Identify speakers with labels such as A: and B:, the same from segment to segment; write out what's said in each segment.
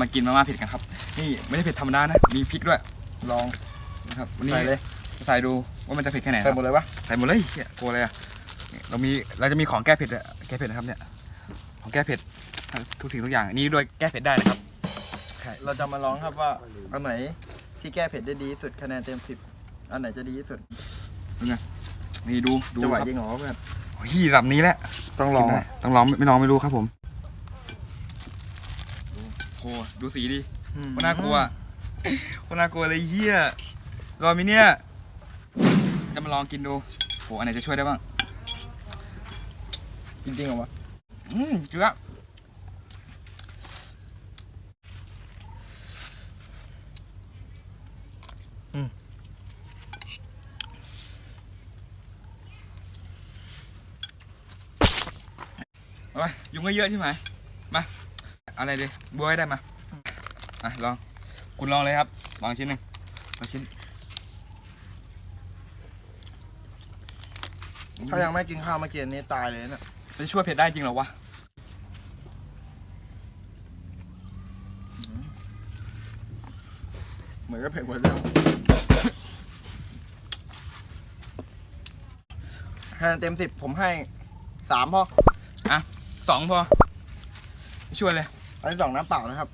A: มากินมาม่าเผ็ดกันครับ นี่ไม่ได้เผ็ดธรรมดานะ มีพริกด้วย ลองนะครับวันนี้
B: ใส่เลย
A: จะใส่ดูว่ามันจะเผ็ดแค่ไหนค
B: ใส่
A: รับ
B: หมดเลยปะ
A: ใส่หมดเลยเฮียกลัวอะไรอะนี่เรามีเราจะมีของแก้เผ็ดด้วยแก้เผ็ดนะครับเนี่ย ของแก้เผ็ดทุกสิ่งทุกอย่างอันนี้ด้วยแก้เผ็ดได้นะครับ
B: เราจะมาลองครับว่าอันไหนที่แก้เผ็ดได้ดีที่สุดคะแนนเต็มสิบอันไหนจะดีที่สุด
A: นี่ดูดู
B: จะไหว
A: ครับ
B: จริงเหรอเพื่อน
A: โอ้ยลำนี้แหละ
B: ต้องลอง
A: กินได้ต้องลองไม่ไม่ลองไม่รู้ครับผมดู โหดูสีดิโคตรน่ากลัวโคตรน่ากลัวเลยเฮียรอมิเนี่ย จะมาลองกินดูโหอันไหนจะช่วยได้บ้าง
B: จริงๆเหรอวะ
A: อืมเจือเอาไปยุงก็เยอะใช่ไหมมาเอะไรดิบัวให้ได้มาอะลองคุณลองเลยครับลองชิ้นหนึ่งลองชิ้น
B: ถ้ายังไม่กินข้าวเมื่อกี้นี้ตายเลยเนี่ย
A: มันจะช่วยเผ็ดได้จริงเหรอวะ
B: เหมือนกับเผ็ดหมดเลยคะแนนเต็มสิบผมให้สามพอ
A: สองพอไม่ช่วยเลย
B: อันที่สองน้ำเปล่านะครับ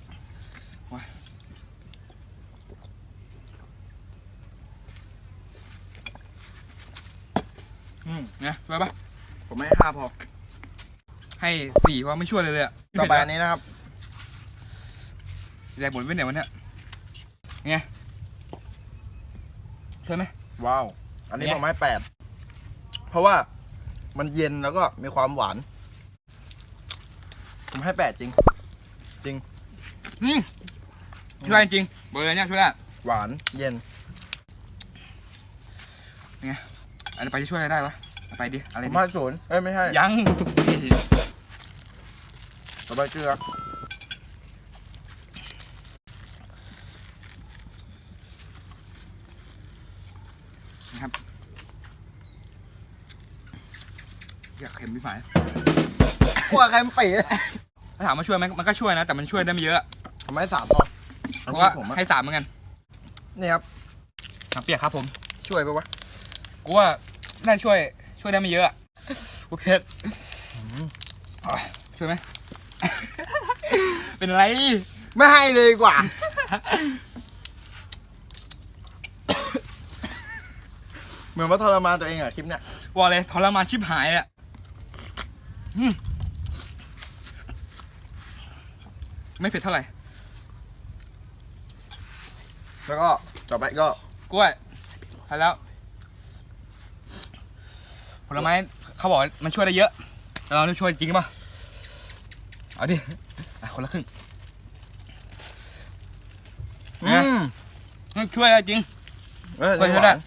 A: อืมเนี่ยช่วยปะ
B: ผมให้ห้าพอ
A: ให้สี่เพราะไม่ช่วยเลยเลยอะ
B: ต่อไปอันนี้นะครับ
A: แดกหมดไปไหนวันเนี้ยไงช่วยไหม
B: ว้าว อันนี้
A: เนี่ย
B: ผมให้แปดเพราะว่ามันเย็นแล้วก็มีความหวาน ผมให้แปดจริง
A: อืมช่วยจริงๆบอกเลยเนี่ยช่วยได้
B: หวานเย็น
A: อันนี้ไปจะช่วยอะไรได้วะเอาไปดิอะไร
B: ผม
A: ดิ
B: ให้ศูนย์เอ้ยไม่ใช่
A: ยัง
B: ต่อไปเกลือ
A: อยากเค็มพี่ฝ่าย
B: กลัวใครมันปี
A: ถ้าถามว่าช่วยไหมมันก็ช่วยนะ แต่มันช่วยได้ไม่เยอะ
B: ผมให้สามพอ
A: เพราะว่า
B: ผมอะ
A: ให้สามเหมือนกัน
B: นี่ครับ
A: น้ำเปียกครับผม
B: ช่วยปะวะ
A: กูว่าน่าช่วยช่วยได้ไม่เยอะอะกูเผ็ดอะช่วยไหม เป็นอะไร
B: ไม่ให้เลยดีกว่า เหมือนว่าทรมานตัวเองอะคลิปเนี้ย
A: บอกเลยทรมานชิบหายอะอืม ไม่เผ็ดเท่าไหร่
B: แล้วก็ต่อไปก็
A: กล้วยไปแล้ว ผลไม้เขาบอกว่ามันช่วยได้เยอะแต่เราได้ช่วยจริงป่ะเอาดิอะคนละครึ่ง
B: อื
A: นะ
B: ม
A: มันช่วยได้จริง
B: เออ
A: ช่วย
B: ห
A: ช่วย
B: วา
A: ได้
B: น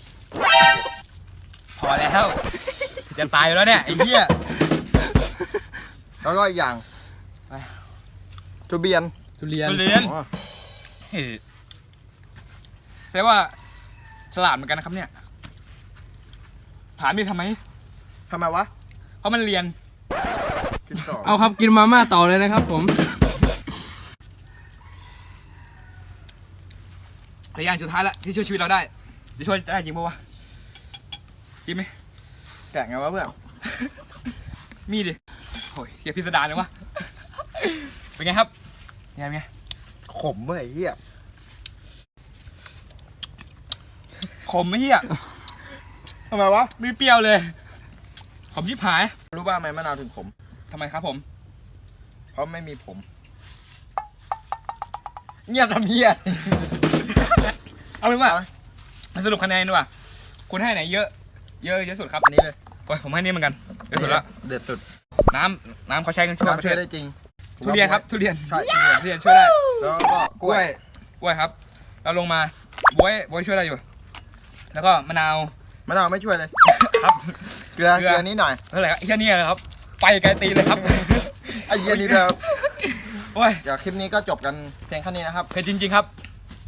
A: พอแล้ว จะตายอยู่แล้วเนี่ยไอ้เหี้ย
B: แล้วก็อีกอย่าง
A: ไป
B: ทุเรียน
C: ทุเรียน
A: ทุเรียน
B: อ๋อ
A: เฮ้ยแปลว่าฉลาดเหมือนกันนะครับเนี่ย ถามมีทำไม
B: ทำไมวะ
A: เพราะมันเรียน
B: กินต่อ
C: เอาครับกินมาม่าต่อเลยนะครับ ผม
A: แต่อย่างสุดท้ายละที่ช่วยชีวิตเราได้จะช่วยได้จริงปะวะจริงไหม
B: แกะไงวะเพื่อน
A: มีดิโอ้ยเฮียพิสดารเลยวะ เป็นไงครับไงเป็นไง
B: ขมเว้ยไอ้เหี้ย
A: ขมไหมเฮีย
B: ทำไมวะ
A: ไม่เปรี้ยวเลย ขมยิบหาย
B: รู้บ้างไหมมะนาวถึงขม
A: ทำไมครับผม
B: เพราะไม่มีผม เงียบทำเหี้ย
A: เอาเป็นว่า
B: เอา
A: มาสรุปคะแนนดีกว่าคุณให้ไหนเยอะ เยอะเยอะสุดครับ
B: อันนี้เลย
A: โอ้ยผมให้นี่เหมือนกันเยอะสุดละ
B: เด็ดสุด
A: น้ำน้ำเขาใช้กันทั่วประ
B: น้ำ
A: เท
B: ช่วย
A: ศ
B: ได้จริง
A: ทุเรียนครับทุเรียน
B: ใช่ทุเรียน
A: ทุเรียนช่วยได้
B: แล้วก็กล้วย
A: กล้วยครับ เราลงมาบวยบวยช่วยได้อยู่ แล้วก็มะนาว
B: มะนาวไม่ช่วยเลย
A: ครับ
B: เกลือ
A: เกลื
B: เก
A: อ
B: ลือนิดหน่อย
A: เท่าไหร่ครับแค่นี้เลยครับ ไปไกลตีนเลยครับ
B: ไอ้เหี้ยนี่เดียว
A: โอ้ย
B: เดี๋ยวคลิปนี้ก็จบกันเพียงแค่นี้นะครับ
A: เผ็ดจริง ๆ ครับ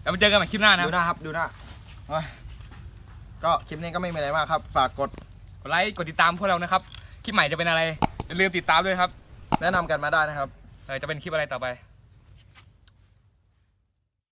A: แล้วมาเจอกันใหม่คลิปหน้านะ
B: ดูหน้าครับดูหน้า
A: โอ้ย
B: ก็คลิปนี้ก็ไม่มีอะไรมากครับ ฝากกด
A: กดไลค์กดติดตามพวกเรานะครับคลิปใหม่จะเป็นอะไรอย่าลืมติดตามด้วยครับ
B: แนะนำกันมาได้นะครับ
A: เออจะเป็นคลิปอะไรต่อไป